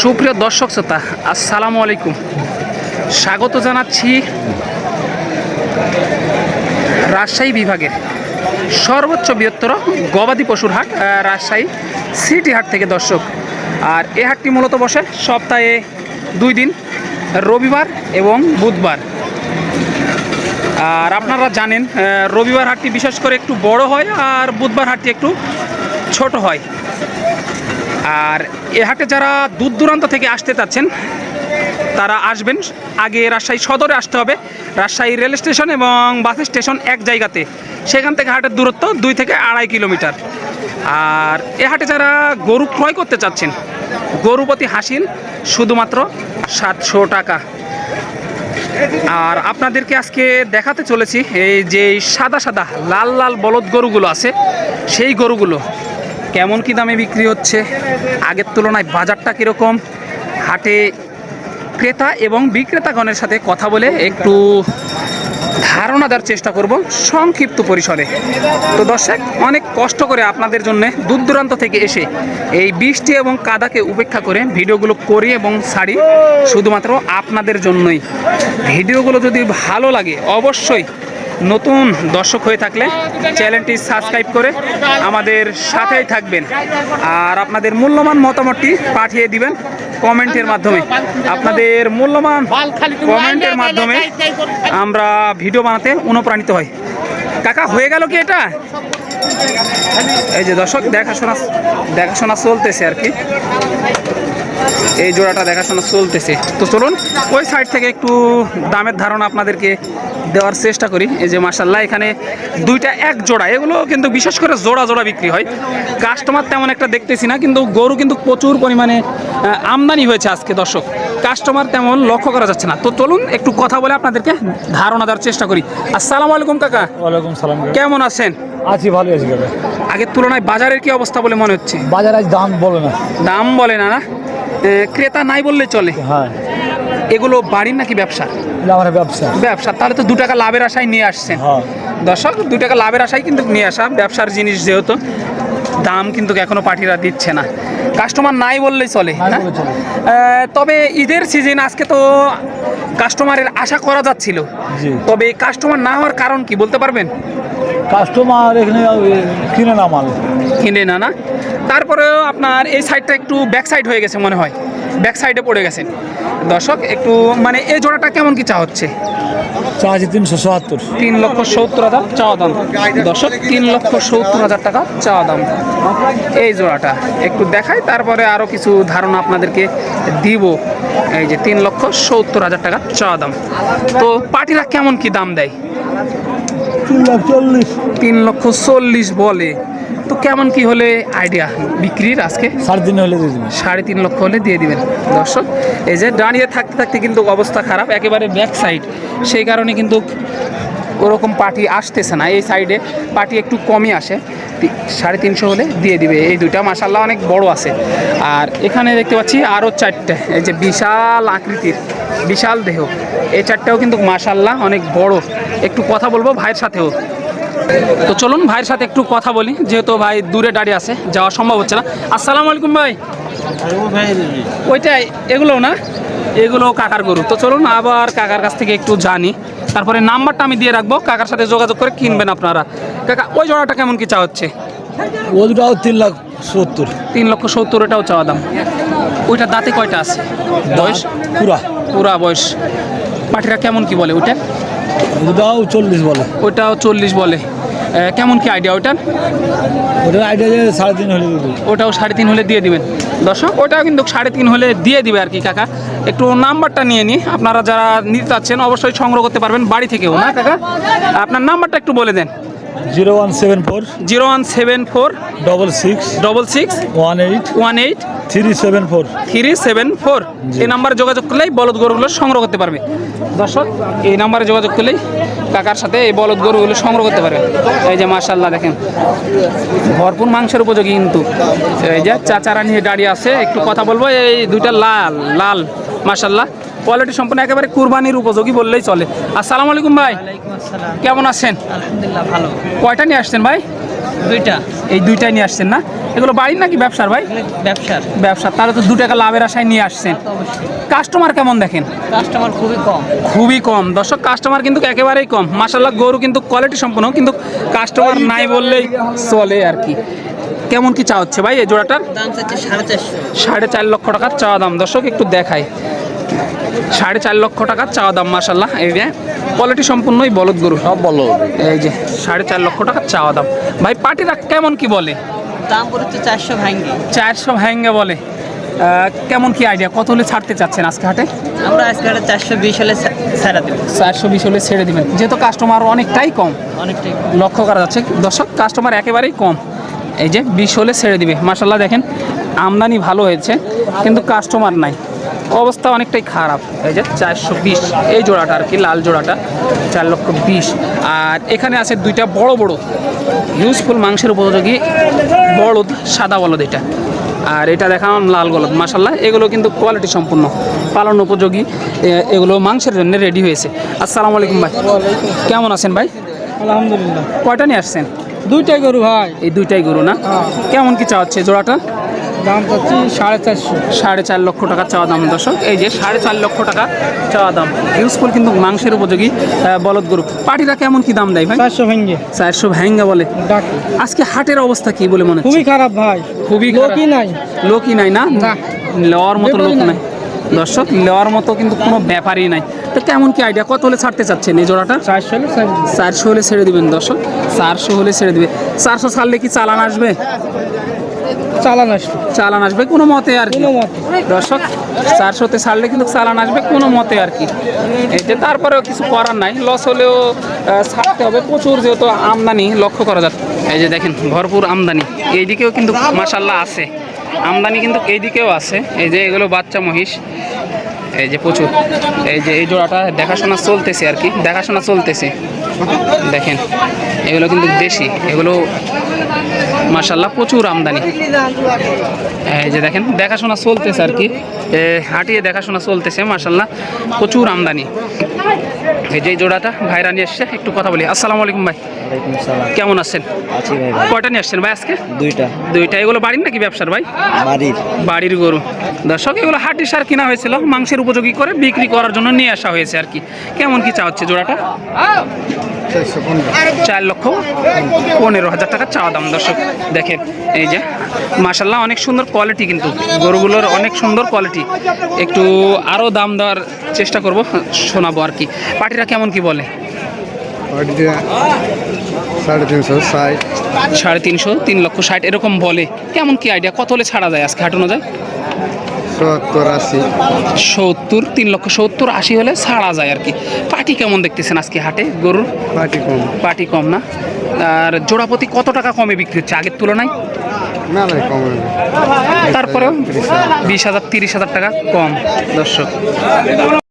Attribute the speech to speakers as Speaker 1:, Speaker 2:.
Speaker 1: সুপ্রিয় দর্শক শ্রোতা, আসসালামু আলাইকুম। স্বাগত জানাচ্ছি রাজশাহী বিভাগের সর্বোচ্চ বৃহত্তর গবাদি পশুর হাট রাজশাহী সিটি হাট থেকে দর্শক। আর এ হাটটি মূলত বসে সপ্তাহে দুই দিন, রবিবার এবং বুধবার। আর আপনারা জানেন রবিবার হাটটি বিশেষ করে একটু বড় হয় আর বুধবার হাটটি একটু ছোট হয়। আর এ হাটে যারা দূর দূরান্ত থেকে আসতে চাচ্ছেন, তারা আসবেন। আগে রাজশাহী সদরে আসতে হবে। রাজশাহী রেল স্টেশন এবং বাস স্টেশন এক জায়গাতে। সেখান থেকে হাটের দূরত্ব দুই থেকে আড়াই কিলোমিটার। আর এ হাটে যারা গরু ক্রয় করতে চাচ্ছেন গরু প্রতি হাসিল শুধুমাত্র সাতশো টাকা। আর আপনাদেরকে আজকে দেখাতে চলেছি, এই যে সাদা সাদা লাল লাল বলদ গরুগুলো আছে, সেই গরুগুলো। কেমন কি দামে বিক্রি হচ্ছে? আগের তুলনায় বাজারটা কীরকম? হাটে ক্রেতা এবং বিক্রেতাগণের সাথে কথা বলে একটু ধারণা দেওয়ার চেষ্টা করব সংক্ষিপ্ত পরিসরে। তো দর্শক, অনেক কষ্ট করে আপনাদের জন্য দূর দূরান্ত থেকে এসে এই বৃষ্টি এবং কাদাকে উপেক্ষা করে ভিডিওগুলো করি এবং ছাড়ি শুধুমাত্র আপনাদের জন্যই। ভিডিওগুলো যদি ভালো লাগে, অবশ্যই নতুন দর্শক হয়ে থাকলে চ্যানেলটি সাবস্ক্রাইব করে আমাদের সাথেই থাকবেন। আর আপনাদের মূল্যবান মতামতটি পাঠিয়ে দিবেন কমেন্টের মাধ্যমে। আপনাদের মূল্যবান কমেন্টের মাধ্যমে আমরা ভিডিও বানাতে অনুপ্রাণিত হই। কাকা, হয়ে গেল কি এটা? এই যে দর্শক, দেখাশোনা দেখাশোনা চলতেছে আর কি। এই জোড়াটা দেখাশোনা চলতেছে। তো চলুন ওই সাইড থেকে একটু দামের ধারণা আপনাদেরকে দেওয়ার চেষ্টা করি। এই যে মাসাল্লাহ এখানে দুইটা এক জোড়া। এগুলো কিন্তু বিশেষ করে জোড়া জোড়া বিক্রি হয়। কাস্টমার তেমন একটা দেখতেছি না কিন্তু গরু কিন্তু প্রচুর পরিমাণে আমদানি হয়েছে আজকে দর্শক। কাস্টমার তেমন লক্ষ্য করা যাচ্ছে না। তো চলুন একটু কথা বলে আপনাদেরকে ধারণা দেওয়ার চেষ্টা করি। আসসালামু আলাইকুম কাকা।
Speaker 2: ওয়ালাইকুম সালাম
Speaker 1: কেমন আছেন?
Speaker 2: আছি ভালো আছি কাকা।
Speaker 1: আগের তুলনায় বাজারের কি অবস্থা বলে মনে হচ্ছে?
Speaker 2: বাজার আজ দাম বলে না।
Speaker 1: দাম বলে না না? ক্রেতা নাই বললে চলে।
Speaker 2: হ্যাঁ।
Speaker 1: এগুলো বাড়ির নাকি ব্যবসা?
Speaker 2: আমার ব্যবসা।
Speaker 1: ব্যবসা। তাহলে তো দু টাকা লাভের আশায় নিয়ে আসছেন।
Speaker 2: হ্যাঁ।
Speaker 1: দর্শক দু টাকা লাভের আশায় কিন্তু নিয়ে আসা ব্যবসার জিনিস যেহেতু দাম কিন্তু এখনও পার্টিরা দিচ্ছে না। কাস্টমার নাই বললেই চলে তবে ঈদের সিজন আজকে তো কাস্টমারের আশা করা যাচ্ছিল। তবে কাস্টমার না হওয়ার কারণ কি বলতে পারবেন?
Speaker 2: কাস্টমার এখানে কিনে না মাল।
Speaker 1: কিনে না না? তারপরেও আপনার এই সাইডটা একটু ব্যাক সাইড হয়ে গেছে মনে হয়। ব্যাক সাইডে পড়ে গেছে। দর্শক একটু মানে এই জোড়াটা কেমন কি চা হচ্ছে?
Speaker 2: চা আছে তিনশো চুয়াত্তর।
Speaker 1: তিন লক্ষ সত্তর হাজার চাওয়া দাম। দর্শক তিন লক্ষ সত্তর হাজার টাকা চাওয়া দাম। এই জোড়াটা একটু দেখাই তারপরে আরও কিছু ধারণা আপনাদেরকে দিব। এই যে তিন লক্ষ সত্তর হাজার টাকা চাওয়া দাম। তো পার্টিরা কেমন কি দাম দেয়?
Speaker 2: তিন লাখ চল্লিশ।
Speaker 1: তিন লক্ষ চল্লিশ বলে। তো কেমন কি হলে আইডিয়া বিক্রির আজকে?
Speaker 2: সাড়ে তিন হলে দিয়ে দিবি
Speaker 1: সাড়ে তিন লক্ষ হলে দিয়ে দিবেন। দর্শক এই যে দাঁড়িয়ে থাকতে থাকতে কিন্তু অবস্থা খারাপ একেবারে ব্যাক সাইড সেই কারণে কিন্তু ওরকম পার্টি আসতেছে না। এই সাইডে পার্টি একটু কমই আসে। সাড়ে তিনশো হলে দিয়ে দিবে। এই দুইটা মাসাল্লাহ অনেক বড় আছে। আর এখানে দেখতে পাচ্ছি আরও চারটে। এই যে বিশাল আকৃতির বিশাল দেহ। এই চারটাও কিন্তু মাসাল্লাহ অনেক বড়। একটু কথা বলব ভাইয়ের সাথেও। তো চলুন ভাইয়ের সাথে একটু কথা বলি যেহেতু ভাই দূরে দাঁড়িয়ে আছে যাওয়া সম্ভব হচ্ছে না। আসসালামু আলাইকুম ভাই। ওইটাই এগুলো না? এগুলো কাকার গরু। তো চলুন আবার কাকার কাছ থেকে একটু জানি। তারপরে নাম্বারটা আমি দিয়ে রাখব কাকার সাথে যোগাযোগ করে কিনবেন আপনারা। কাকা ওই জোড়াটা কেমন কি চা হচ্ছে?
Speaker 2: তিন লাখ সত্তর।
Speaker 1: তিন লক্ষ সত্তর এটাও চাওয়া দাম। ওইটা দাঁতে কয়টা আছে? বয়স?
Speaker 2: পুরা।
Speaker 1: পুরা বয়স। পাটিরা কেমন কি বলে ওইটা?
Speaker 2: ও দুটাও চল্লিশ বলে।
Speaker 1: ওটাও চল্লিশ বলে। কেমন কি আইডিয়া ওটার?
Speaker 2: ওটার আইডিয়া যে সাড়ে তিন হলে
Speaker 1: ওটাও সাড়ে তিন হলে দিয়ে দিবেন। দর্শক ওটাও কিন্তু সাড়ে তিন হলে দিয়ে দিবে আর কি কাকা। একটু নাম্বারটা নিয়ে নিই আপনারা যারা নিতে চাচ্ছেন অবশ্যই সংগ্রহ করতে পারবেন বাড়ি থেকেও না কাকা? আপনার নাম্বারটা একটু বলে দেন।
Speaker 2: Zero one seven four
Speaker 1: zero one seven four
Speaker 2: double six
Speaker 1: double six
Speaker 2: one eight
Speaker 1: one eight
Speaker 2: three seven four
Speaker 1: three seven four এই নাম্বারে যোগাযোগ করলেই বলদ গরুগুলো সংগ্রহ করতে পারবে। দর্শক এই নাম্বারে যোগাযোগ করলেই কাকার সাথে এই বলদ গরুগুলো সংগ্রহ করতে পারবে। এই যে মার্শাল্লাহ দেখেন ভরপুর মাংসের উপযোগী কিন্তু। এই যে চাচারা নিয়ে দাঁড়িয়ে আছে একটু কথা বলব এই দুইটা লাল লাল মার্শাল্লাহ কোয়ালিটি সম্পূর্ণ একেবারে কুরবানির উপযোগী বললেই চলে। আসসালামু আলাইকুম ভাই। কেমন আছেন?
Speaker 3: আলহামদুলিল্লাহ ভালো।
Speaker 1: কয়টা নিয়ে আসছেন ভাই?
Speaker 3: দুইটা।
Speaker 1: এই দুইটাই নিয়ে আসছেন না? এগুলো বাড়ির নাকি ব্যবসার ভাই?
Speaker 3: ব্যবসার।
Speaker 1: ব্যবসা তাহলে তো দু টাকা লাভের আশায় নিয়ে আসছেন। কাস্টমার কেমন দেখেন?
Speaker 3: কাস্টমার খুবই কম।
Speaker 1: খুবই কম। দর্শক কাস্টমার কিন্তু একেবারেই কম। মাসাল্লাহ গরু কিন্তু কোয়ালিটি সম্পন্ন কিন্তু কাস্টমার নাই বললেই চলে আর কি। কেমন কি চা হচ্ছে ভাই এই জোড়াটার?
Speaker 3: দাম চাচ্ছে সাড়ে চারশো।
Speaker 1: সাড়ে চার লক্ষ টাকার চা দাম। দর্শক একটু দেখাই। সাড়ে চার লক্ষ টাকার চাওয়া দাম মাসাল্লাহ এই যে কোয়ালিটি সম্পূর্ণই বলদ গরু।
Speaker 2: সব বলো
Speaker 1: এই যে সাড়ে চার লক্ষ টাকার চাওয়া দাম। ভাই পার্টিরা কেমন কি বলে?
Speaker 3: দাম পড়েছে চারশো ভাঙ্গি।
Speaker 1: চারশো ভ্যাঙ্গে বলে। কেমন কি আইডিয়া কত হলে ছাড়তে চাচ্ছেন আজকে হাটে?
Speaker 3: আমরা আজকে একটা চারশো বিশ হলে ছাড়া দেবো।
Speaker 1: চারশো বিশ হলে ছেড়ে দিবেন। যেহেতু কাস্টমার অনেকটাই কম।
Speaker 3: অনেকটাই কম।
Speaker 1: লক্ষ্য করা যাচ্ছে। দর্শক কাস্টমার একেবারেই কম। এই যে বিশ হলে ছেড়ে দিবে। মাসাল্লাহ দেখেন আমদানি ভালো হয়েছে কিন্তু কাস্টমার নাই। অবস্থা অনেকটাই খারাপ। এই যে চারশো বিশ এই জোড়াটা আর কি লাল জোড়াটা চার লক্ষ বিশ। আর এখানে আছে দুইটা বড় বড় ইউজফুল মাংসের উপযোগী বলদ সাদা বলদ এটা। আর এটা দেখালাম লাল গলদ মাসাল্লাহ এগুলো কিন্তু কোয়ালিটি সম্পূর্ণ পালন উপযোগী এগুলো মাংসের জন্য রেডি হয়েছে। আসসালামু আলাইকুম ভাই। কেমন আছেন ভাই?
Speaker 2: আলহামদুলিল্লাহ।
Speaker 1: কয়টা নিয়ে আসছেন?
Speaker 2: দুইটাই গরু ভাই।
Speaker 1: এই দুইটাই গরু না? কেমন কি চাওয়াচ্ছে জোড়াটা?
Speaker 2: দাম চাচ্ছি সাড়ে চারশো।
Speaker 1: সাড়ে চার লক্ষ টাকা চাওয়া দাম দর্শক। এই যে সাড়ে চার লক্ষ টাকা চাওয়া দাম। ইউজফুল কিন্তু মাংসের উপযোগী বলদ গরু। পাটিরা কেমন কি দাম দেয় ভাই?
Speaker 2: চারশো ভেঙ্গে।
Speaker 1: চারশো ভ্যাঙ্গা বলে। আজকে হাটের অবস্থা কি বলে মনে
Speaker 2: খুবই খারাপ ভাই।
Speaker 1: খুবই
Speaker 2: লোকই নাই।
Speaker 1: লোকই নাই না। লেওয়ার মতো লোক নাই। দর্শক লেওয়ার মতো কিন্তু কোনো ব্যাপারই নাই। তো কেমন কি আইডিয়া কত হলে ছাড়তে চাচ্ছেন এই জোড়াটা?
Speaker 2: চারশো হলে
Speaker 1: চারশো হলে ছেড়ে দিবেন দর্শক। চারশো হলে ছেড়ে দিবে। চারশো ছাড়লে কি চালান আসবে?
Speaker 2: চালান আসবে।
Speaker 1: চালান আসবে কোনো মতে আর কি।
Speaker 2: কোনো মতে।
Speaker 1: দর্শক চারশোতে ছাড়লে কিন্তু চালান আসবে কোনো মতে আর কি। এটা তারপরেও কিছু করার নাই লস হলেও ছাড়তে হবে। প্রচুর যেহেতু আমদানি লক্ষ্য করা যাচ্ছে। এই যে দেখেন ভরপুর আমদানি। এইদিকেও কিন্তু মাসাল্লাহ আছে। আমদানি কিন্তু এইদিকেও আছে। এই যে এগুলো বাচ্চা মহিষ। এই যে প্রচুর। এই যে এই জোড়াটা দেখাশোনা চলতেছে আর কি। দেখাশোনা চলতেছে। দেখেন এগুলো কিন্তু দেশি। এগুলো মাসাল্লাহ প্রচুর আমদানি। এই যে দেখেন দেখাশোনা চলতেছে আর কি। হাঁটিয়ে দেখাশোনা চলতেছে মাসাল্লাহ প্রচুর আমদানি। এই যে জোড়াটা ভাইরা নিয়ে এসছে একটু কথা বলি। আসসালামু আলাইকুম ভাই। কেমন আছেন? কয়টা নিয়ে আসছেন ভাই আজকে?
Speaker 4: দুইটা।
Speaker 1: দুইটা। এগুলো বাড়ির নাকি ব্যবসার ভাই?
Speaker 4: বাড়ির।
Speaker 1: বাড়ির গরু। দর্শক এগুলো হাটি সার কিনা হয়েছিল মাংসের উপযোগী করে বিক্রি করার জন্য নিয়ে আসা হয়েছে আর কি। কেমন কি চা হচ্ছে জোড়াটা? চার লক্ষ পনেরো হাজার টাকা চাওয়া দাম দর্শক। দেখেন এই যে মাসাল্লাহ অনেক সুন্দর কোয়ালিটি কিন্তু। গরুগুলোর অনেক সুন্দর কোয়ালিটি একটু আরও দাম দেওয়ার চেষ্টা করব শোনাবো আর কি। পার্টিরা কেমন কি বলে?
Speaker 5: সাড়ে তিনশো
Speaker 1: সাড়ে তিনশো তিন লক্ষ ষাট এরকম বলে। কেমন কি আইডিয়া কত হলে ছাড়া যায়? আজকে হাঁটানো যায়?
Speaker 5: সত্তর আশি।
Speaker 1: সত্তর তিন লক্ষ সত্তর আশি হলে ছাড়া যায় আর কি। পাটি কেমন দেখতেছেন আজকে হাটে? গরুর?
Speaker 5: পাটি কম।
Speaker 1: পাটি কম না? আর জোড়াপতি কত টাকা কমে বিক্রি হচ্ছে? আগের তুলনায়? তারপরেও বিশ হাজার তিরিশ হাজার টাকা কম। দর্শক।